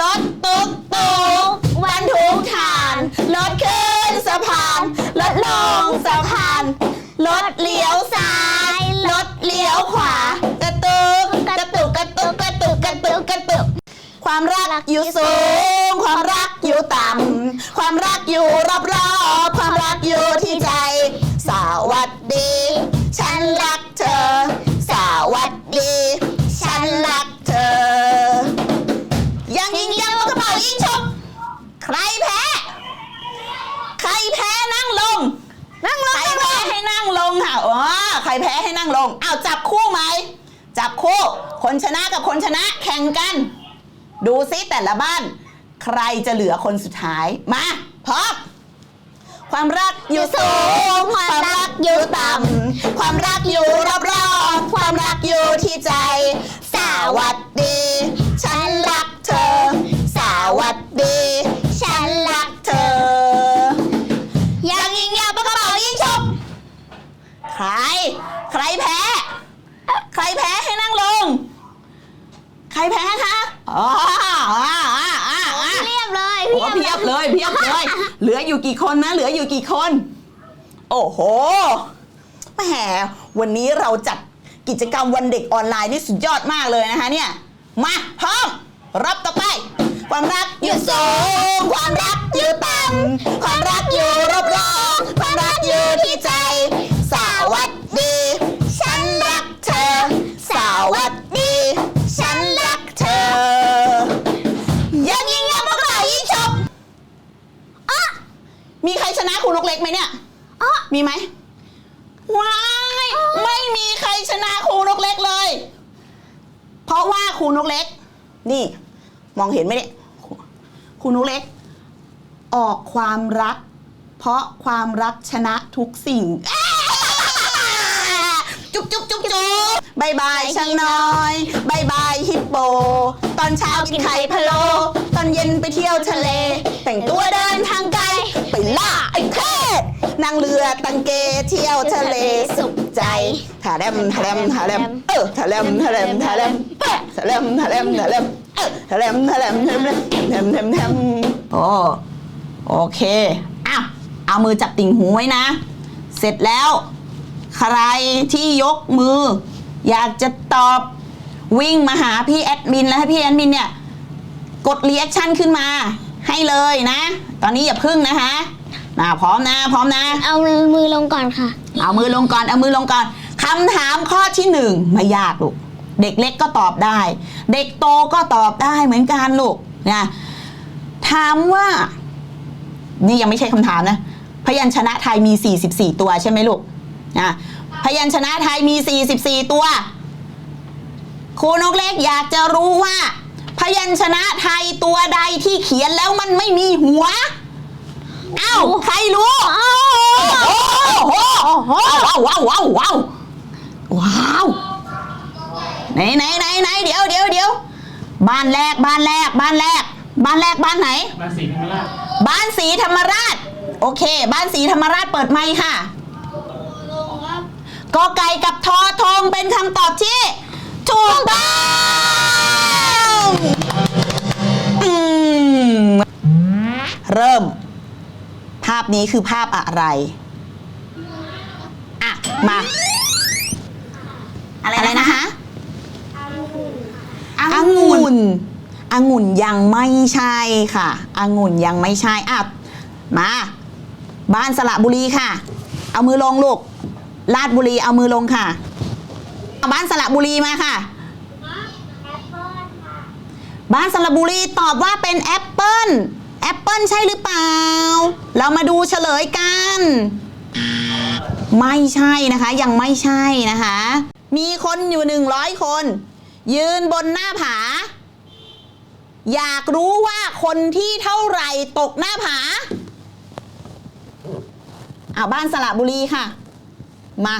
รถตุ๊กตุ๊กบรรทุกฐาน รถขึ้นสะพาน รถลงสะพาน รถเลี้ยวซ้าย รถเลี้ยวขวา กระตุกกระตุกกระตุกกระตุกกระตุกกระตุก ความรักอยู่สูง ความรักอยู่ต่ำ ความรักอยู่รอบๆ ความรักอยู่ที่ใจ แพ้ให้นั่งลงอ้าวจับคู่ไหม จับคู่ คนชนะกับคนชนะแข่งกัน ดูซิแต่ละบ้าน ใครจะเหลือคนสุดท้าย มาพร้อมความรักอยู่สูง ความรักอยู่ต่ำ ความรักอยู่รอบๆความรักอยู่ที่ใจ สวัสดี ฉันรักเธอ สวัสดี ฉันรักเธอยังยิงยาวปากกระเป๋ายิงชกใคร ใครแพ้ ใครแพ้ให้นั่งลง ใครแพ้คะอ๋ออ่าอ่าอ่าอ่าเรียบเลยโอ้เพียบเลยเพียบเลย เหลืออยู่กี่คนนะ เหลืออยู่กี่คน โอ้โหแหมวันนี้เราจัดกิจกรรมวันเด็กออนไลน์นี่สุดยอดมากเลยนะคะเนี่ย มาพร้อม รับต่อไป ความรักอยู่สูง ความรักอยู่ต่ำความรักอยู่รอบๆความรักอยู่ที่ใจ ไหมเนี่ยอ๋อมีไหมว้ายไม่มีใครชนะครูนกเล็กเลย เพราะว่าครูนกเล็ก นี่ มองเห็นไหมเนี่ยครูนกเล็ก ออกความรัก เพราะความรักชนะทุกสิ่งจุ๊บจุ๊บจุ๊บจุ๊บบายบายช่างน้อยบายบายฮิปโป ตอนเช้ากินไข่พะโล ตอนเย็นไปเที่ยวทะเล แต่งตัวเดินทางไกลไปล่าไอ้เทศ นั่งเรือตังเกเที่ยวทะเลสุขใจทะเลมทะเลมทะเลมเออทะเลมทะเลมทะเลมเออทะเลมทะเลมทะเลมเออทะเลมทะเลมทะเลมทะเลมทะเลมทะเลมโอ้โอเคอ้าวเอามือจับติ่งหูไว้นะ เสร็จแล้ว ใครที่ยกมือ อยากจะตอบวิ่งมาหาพี่แอดมินแล้วให้พี่แอดมินเนี่ย กดรีแอคชั่นขึ้นมาให้เลยนะ ตอนนี้อย่าพึ่งนะคะ มาพร้อมนะ พร้อมนะ เอามือลงก่อนค่ะ เอามือลงก่อน เอามือลงก่อนคำถามข้อที่หนึ่งไม่ยากลูก เด็กเล็กก็ตอบได้ เด็กโตก็ตอบได้เหมือนกันลูกนะถามว่า นี่ยังไม่ใช่คำถามนะ พยัญชนะไทยมี 44 ตัวใช่ไหมลูกนะพยัญชนะไทยมี 44 ตัว ครูนกเล็กอยากจะรู้ว่า พยัญชนะไทยตัวใดที่เขียนแล้วมันไม่มีหัวเอ้าใครรู้โอ้โหโอ้โหว้าวว้าวว้าวว้าวว้าวไหนไหนไหนไหนเดี๋ยวเดี๋ยวเดี๋ยวบ้านแรกบ้านแรกบ้านแรก บ้านแรกบ้านไหนมาสีธรรมราชบ้านสีธรรมราช โอเค บ้านสีธรรมราชเปิดไมค์ค่ะกอไก่กับทอทงเป็นคำตอบที่ถูกต้องเริ่ม นี้คือภาพอะไร อะ มา อะไรนะคะองุ่นองุ่นยังไม่ใช่ค่ะองุ่นยังไม่ใช่อะมา บ้านสระบุรีค่ะ เอามือลงลูก ลาดบุรีเอามือลงค่ะเอาบ้านสระบุรีมาค่ะ บ้านสระบุรีตอบว่าเป็นแอปเปิล แอปเปิลใช่หรือเปล่า เรามาดูเฉลยกัน ไม่ใช่นะคะ ยังไม่ใช่นะคะ มีคนอยู่หนึ่งร้อยคน ยืนบนหน้าผา อยากรู้ว่าคนที่เท่าไหร่ตกหน้าผาอาบ้านสระบุรีค่ะ มา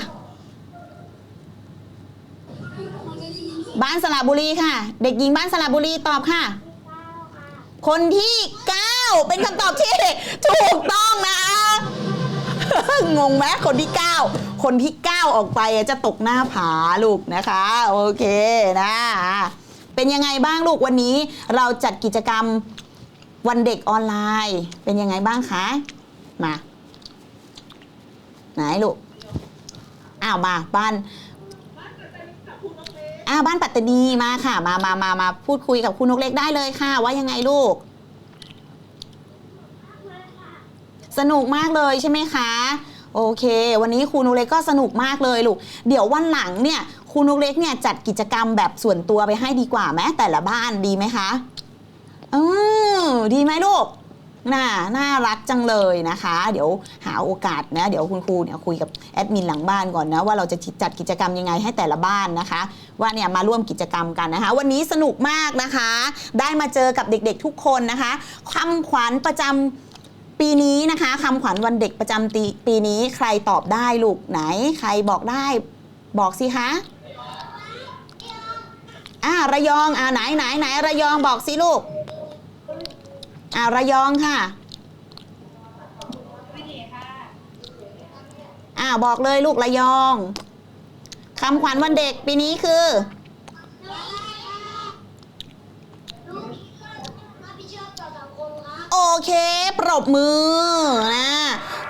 บ้านสระบุรีค่ะ เด็กหญิงบ้านสระบุรีตอบค่ะ คนที่9 เป็นคำตอบที่ถูกต้องนะงงไหมคนที่ 9 คนที่ 9 ออกไปจะตกหน้าผาลูกนะคะ โอเคนะ เป็นยังไงบ้างลูกวันนี้ เราจัดกิจกรรมวันเด็กออนไลน์ เป็นยังไงบ้างคะมาไหนลูกอ้าวมาบ้านอ้าวบ้านปัตตานีมาค่ะ มามามามาพูดคุยกับคุณนกเล็กได้เลยค่ะ ว่ายังไงลูก สนุกมากเลยใช่ไหมคะโอเค วันนี้ครูนุกเล็กก็สนุกมากเลยลูก เดี๋ยววันหลังเนี่ยครูนุกเล็กเนี่ยจัดกิจกรรมแบบส่วนตัวไปให้ดีกว่าไหมแต่ละบ้านดีไหมคะอือดีไหมลูกน่าน่ารักจังเลยนะคะ เดี๋ยวหาโอกาสนะ เดี๋ยวคุณครูเนี่ยคุยกับแอดมินหลังบ้านก่อนนะ ว่าเราจะจัดกิจกรรมยังไงให้แต่ละบ้านนะคะ ว่าเนี่ยมาร่วมกิจกรรมกันนะคะ วันนี้สนุกมากนะคะ ได้มาเจอกับเด็กๆทุกคนนะคะคำขวัญประจำ ปีนี้นะคะคำขวัญวันเด็กประจำปีปีนี้ใครตอบได้ลูกไหน ใครบอกได้ บอกสิคะอ่าระยองอ่าไหนไหนไหนระยองบอกสิลูกอ่าระยองค่ะอ่าบอกเลยลูกระยองคำขวัญวันเด็กปีนี้คือโอเค รบมือนะ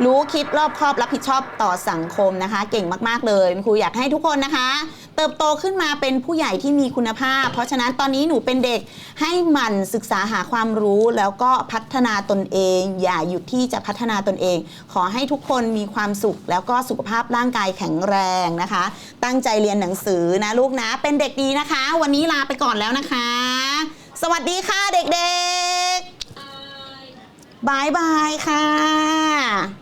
รู้คิดรอบครอบรับผิดชอบต่อสังคมนะคะ เก่งมากๆเลยคุณครูอยากให้ทุกคนนะคะ เติบโตขึ้นมาเป็นผู้ใหญ่ที่มีคุณภาพ เพราะฉะนั้นตอนนี้หนูเป็นเด็กให้มันศึกษาหาความรู้แล้วก็พัฒนาตนเอง อย่าหยุดที่จะพัฒนาตนเอง ขอให้ทุกคนมีความสุขแล้วก็สุขภาพร่างกายแข็งแรงนะคะ ตั้งใจเรียนหนังสือนะลูกนะ เป็นเด็กดีนะคะ วันนี้ลาไปก่อนแล้วนะคะ สวัสดีค่ะเด็กๆ บายบายค่ะ